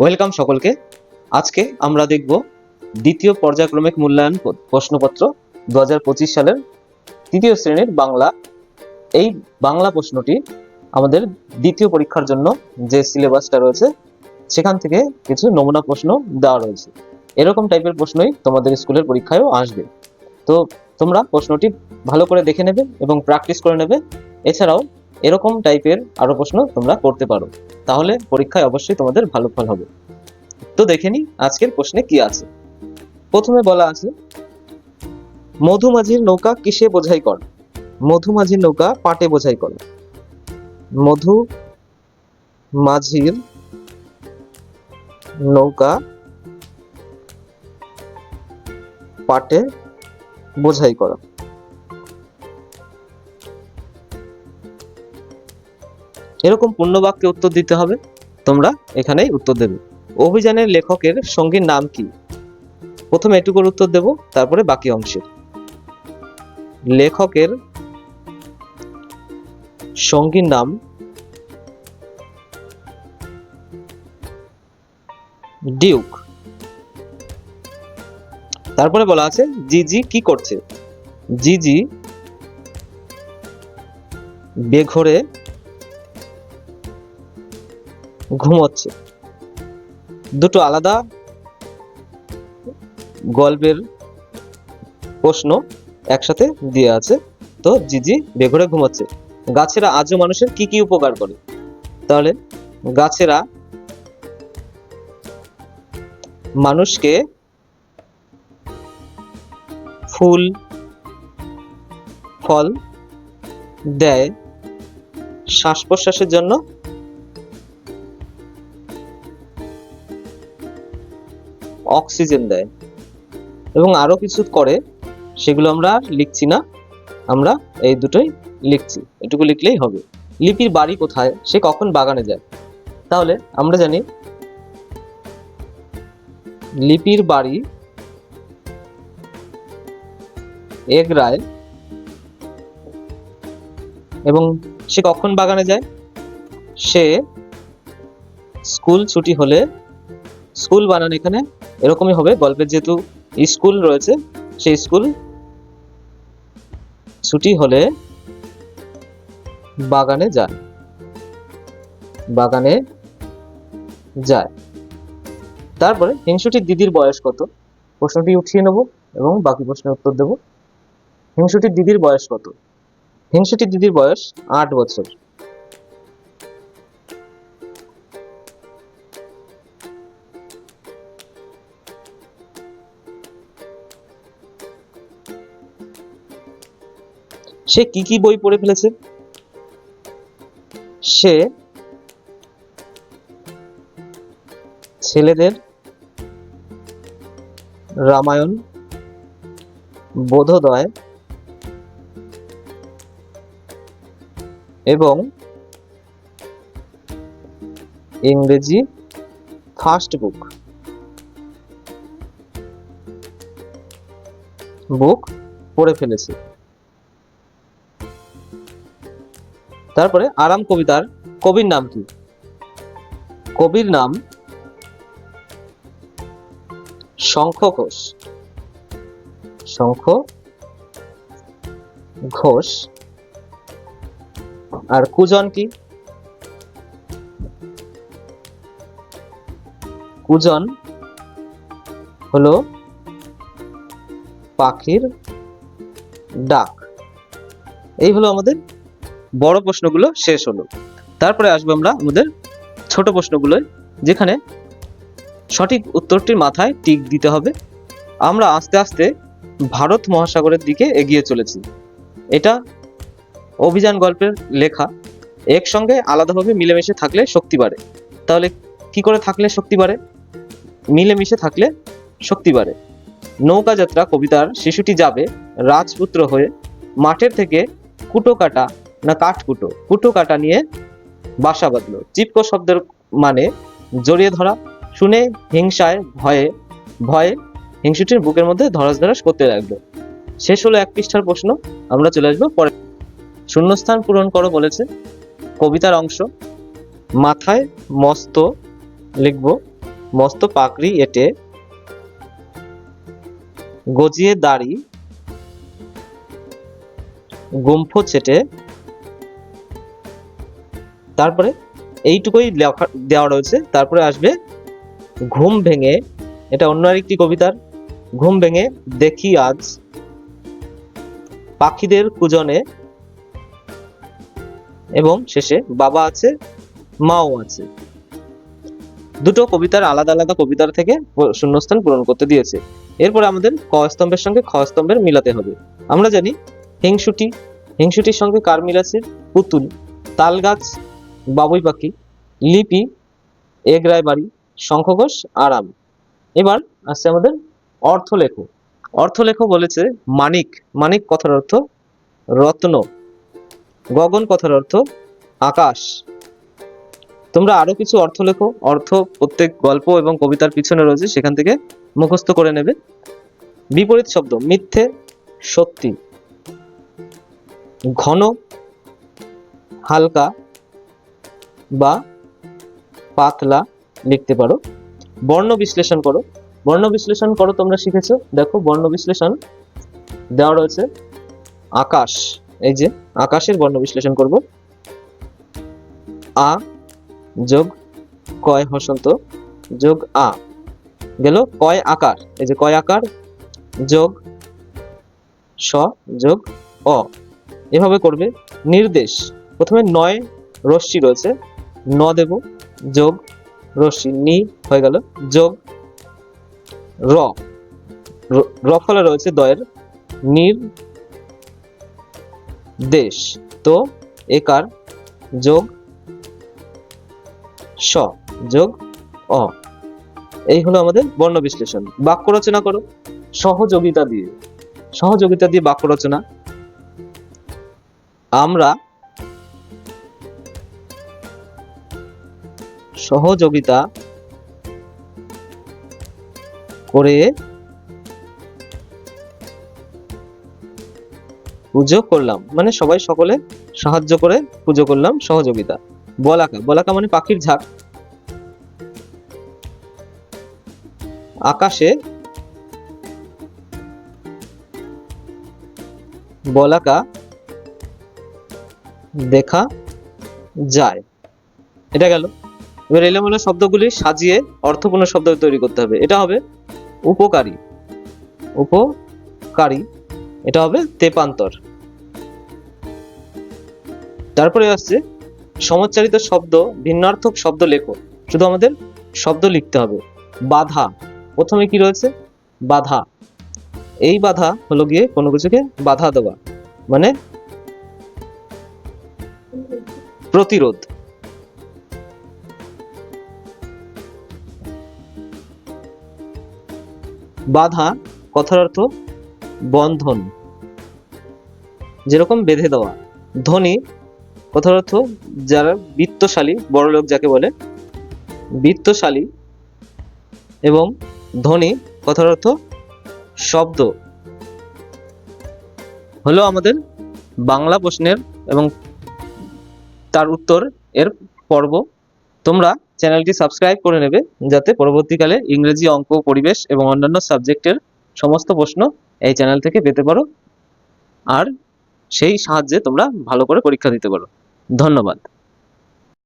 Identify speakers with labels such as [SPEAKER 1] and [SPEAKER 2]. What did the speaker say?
[SPEAKER 1] Welcome সকলকে। আজকে আমরা দেখব দ্বিতীয় পর্যায়ক্রমিক মূল্যায়ন প্রশ্নপত্র দু হাজার পঁচিশ সালের তৃতীয় শ্রেণির বাংলা। এই বাংলা প্রশ্নটি আমাদের দ্বিতীয় পরীক্ষার জন্য যে সিলেবাসটা রয়েছে, সেখান থেকে কিছু নমুনা প্রশ্ন দেওয়া রয়েছে। এরকম টাইপের প্রশ্নই তোমাদের স্কুলের পরীক্ষায়ও আসবে। তো তোমরা প্রশ্নটি ভালো করে দেখে নেবে এবং প্র্যাকটিস করে নেবে। এছাড়াও এরকম টাইপের আরও প্রশ্ন তোমরা করতে পারো। তাহলে পরীক্ষায় অবশ্যই তোমাদের ভালো ফল হবে। তো দেখে নি আজকের প্রশ্নে কি আছে। প্রথমে বলা আছে, মধুমাঝির নৌকা কিসে বোঝাই কর? মধুমাঝির নৌকা পাটে বোঝাই করে। মধু মাঝির নৌকা পাটে বোঝাই করা। এরকম পূর্ণ বাক্যে উত্তর দিতে হবে। তোমরা এখানেই উত্তর দেবে। অভিযানের লেখকের সঙ্গীর নাম কি? প্রথমে এটুকুর উত্তর দেব, তারপরে বাকি অংশের। লেখকের সঙ্গীর নাম ডিউক। তারপরে বলা আছে, জিজি কি করছে? জিজি বেঘরে ঘুমোচ্ছে। দুটো আলাদা গল্পের প্রশ্ন একসাথে দিয়ে আছে। তো জিজি বেঘরে ঘুমাচ্ছে। গাছেরা আজও মানুষের কি কি উপকার করে? তাহলে গাছেরা মানুষকে ফুল, ফল দেয় শ্বাস প্রশ্বাসের জন্য অক্সিজেন দেয়। এবং আরও কিছু করে, সেগুলো আমরা লিখছি না। আমরা এই দুটোই লিখছি। এটুকু লিখলেই হবে। লিপির বাড়ি কোথায়? সে কখন বাগানে যায়? তাহলে আমরা জানি, লিপির বাড়ি এগরায় এবং সে কখন বাগানে যায়? সে স্কুল ছুটি হলে স্কুল বানান এখানে। এরকমই হবে। গল্পের যেহেতু স্কুল রয়েছে, সেই স্কুল ছুটি হলে বাগানে যায়। বাগানে যায়। তারপরে হিংসুটির দিদির বয়স কত? প্রশ্নটি উঠিয়ে নেব এবং বাকি প্রশ্নের উত্তর দেব। হিংসুটির দিদির বয়স কত? হিংসুটির দিদির বয়স আট বছর। সে কি কি বই পড়ে ফেলেছে? সে ছেলেদের রামায়ণ, বোধোদয় এবং ইংরেজি ফার্স্ট বুক। বুক পড়ে ফেলেছে। তারপরে আরাম কবিতার কবির নাম কি? কবির নাম শঙ্খ ঘোষ। শঙ্খ ঘোষ। আর কুজন কি? কুজন হলো পাখির ডাক। এই হলো আমাদের বড় প্রশ্নগুলো শেষ হলো। তারপরে আসব আমরা আমাদের ছোট প্রশ্নগুলো যেখানে সঠিক উত্তরটির মাথায় টিক দিতে হবে। আমরা আস্তে আস্তে ভারত মহাসাগরের দিকে এগিয়ে চলেছি। এটা অভিযান গল্পের লেখা। একসঙ্গে আলাদাভাবে মিলেমিশে থাকলে শক্তি বাড়ে। তাহলে কি করে থাকলে শক্তি বাড়ে? মিলেমিশে থাকলে শক্তি বাড়ে। নৌকা যাত্রা কবিতার শিশুটি যাবে রাজপুত্র হয়ে মাঠের থেকে কুটো কাটা না কাঠ কুটো? কুটো কাটা নিয়ে বাসা বাঁধলো। চিপকো শব্দের মানে জড়িয়ে ধরা। শুনে হিংসায় ভয়ে ভয়ে হিংসুটির বুকের মধ্যে ধরাস ধরাস করতে লাগল। শেষ হলো এক পৃষ্ঠার প্রশ্ন। আমরা চলে আসব পরে শূন্যস্থান পূরণ করো বলেছে। কবিতার অংশ। মাথায় মস্ত লিখব। মস্ত পাকড়ি এঁটে গজিয়ে দাড়ি গুম্ফ ছেটে তারপরে এইটুকুই লেখা, দেওয়া রয়েছে। তারপরে আসবে ঘুম ভেঙে, এটা অন্য আরেকটি কবিতার, ঘুম ভেঙে দেখি আজ পাখিদের কুজনে এবং শেষে বাবা আছে, মাও আছে। দুটো কবিতার আলাদা আলাদা কবিতার থেকে শূন্যস্থান পূরণ করতে দিয়েছে। এরপরে আমাদের ক স্তম্ভের সঙ্গে খ স্তম্ভের মিলাতে হবে। আমরা জানি হিংসুটি, হিংসুটির সঙ্গে কার মিল আছে, পুতুল তাল গাছ বাবুই পাখি, লিপি এগরায় বাড়ি শঙ্খঘোষ, আরাম। এবার আসছে আমাদের অর্থলেখ। অর্থলেখ বলেছে মানিক। মানিক কথার অর্থ রত্ন। গগন কথার অর্থ আকাশ। তোমরা আরও কিছু অর্থ লেখো। অর্থ প্রত্যেক গল্প এবং কবিতার পিছনে রয়েছে, সেখান থেকে মুখস্থ করে নেবে। বিপরীত শব্দ, মিথ্যে সত্যি। ঘন, হালকা বা পাতলা লিখতে পারো। বর্ণ বিশ্লেষণ করো। বর্ণ বিশ্লেষণ করো তোমরা শিখেছো। দেখো, বর্ণ বিশ্লেষণ দেওয়া রয়েছে আকাশ। এই যে আকাশের বর্ণ বিশ্লেষণ করব। আ যোগ কয় হসন্ত? যোগ আ। গেল কয় আকার? এই যে কয় আকার যোগ স যোগ অ। এভাবে করবে। নির্দেশ। প্রথমে নয় রশ্মি রয়েছে। ন দেব, যোগ রশ্মি। নি হয়ে গেল, যোগ র। র- ফলে রয়েছে দয়ের নির দেশ তো একার যোগ স, যোগ অ। এই হলো আমাদের বর্ণ বিশ্লেষণ বাক্য রচনা করো। সহযোগিতা দিয়ে। সহযোগিতা দিয়ে বাক্য রচনা। আমরা সহযোগিতা করে পুজো করলাম। মানে সবাই সকলে সাহায্য করে পুজো করলাম সহযোগিতা। বলাকা বলাকা মানে পাখির ঝাঁক। আকাশে বলাকা দেখা যায়। এটা গেল। এবার এলোমেলো শব্দগুলি সাজিয়ে অর্থপূর্ণ শব্দ তৈরি করতে হবে। এটা হবে উপকারী। উপকারী। এটা হবে তেপান্তর। তারপরে আসছে সমাজচারিত শব্দ, ভিন্নার্থক শব্দ লেখো। শুধু আমাদের শব্দ লিখতে হবে। বাধা। প্রথমে কি রয়েছে? বাধা। এই বাধা হলো গিয়ে কোনো কিছুকে বাধা দেওয়া। মানে প্রতিরোধ। বাধা, কথার অর্থ বন্ধন। যেরকম বেঁধে দেওয়া। ধনী, কথার অর্থ যারা বিত্তশালী, বড় লোক যাকে বলে, বিত্তশালী। এবং ধনী, কথার অর্থ শব্দ। হলো আমাদের বাংলা প্রশ্নের এবং তার উত্তর এর পর্ব। তোমরা চ্যানেলটি সাবস্ক্রাইব করে নেবে যাতে পরবর্তীকালে ইংরেজি অঙ্ক, পরিবেশ এবং অন্যান্য সাবজেক্টের সমস্ত প্রশ্ন এই চ্যানেল থেকে পেতে পারো। আর সেই সাহায্যে তোমরা ভালো করে পরীক্ষা দিতে পারো। ধন্যবাদ।